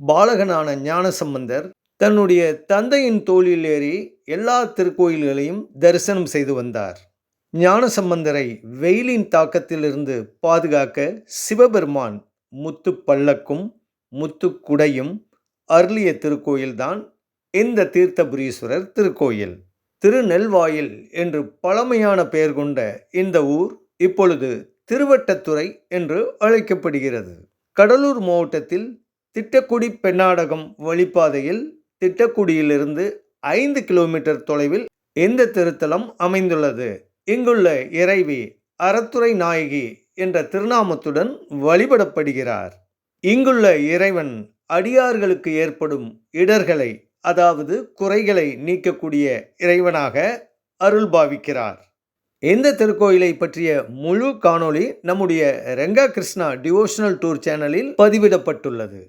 பாலகனான ஞானசம்பந்தர் தன்னுடைய தந்தையின் தோளில் ஏறி எல்லா திருக்கோயில்களையும் தரிசனம் செய்து வந்தார். ஞானசம்பந்தரை வெயிலின் தாக்கத்திலிருந்து பாதுகாக்க சிவபெருமான் முத்து பல்லக்கும் முத்து குடையும் அருளிய திருக்கோயில்தான் இந்த தீர்த்தபுரீஸ்வரர் திருக்கோயில். திருநெல்வாயில் என்று பழமையான பெயர் கொண்ட இந்த ஊர் இப்பொழுது திருவட்டத்துறை என்று அழைக்கப்படுகிறது. கடலூர் மாவட்டத்தில் திட்டக்குடி பெண்ணாடகம் வழிப்பாதையில் திட்டக்குடியிலிருந்து ஐந்து கிலோமீட்டர் தொலைவில் இந்த திருத்தலம் அமைந்துள்ளது? இங்குள்ள இறைவி அறத்துறை நாயகி என்ற திருநாமத்துடன் வழிபடப்படுகிறார். இங்குள்ள இறைவன் அடியார்களுக்கு ஏற்படும் இடர்களை அதாவது குறைகளை நீக்கக்கூடிய இறைவனாக அருள் பாவிக்கிறார். இந்த திருக்கோயிலை பற்றிய முழு காணொளி நம்முடைய ரெங்கா கிருஷ்ணா டிவோஷனல் டூர் சேனலில் பதிவிடப்பட்டுள்ளது.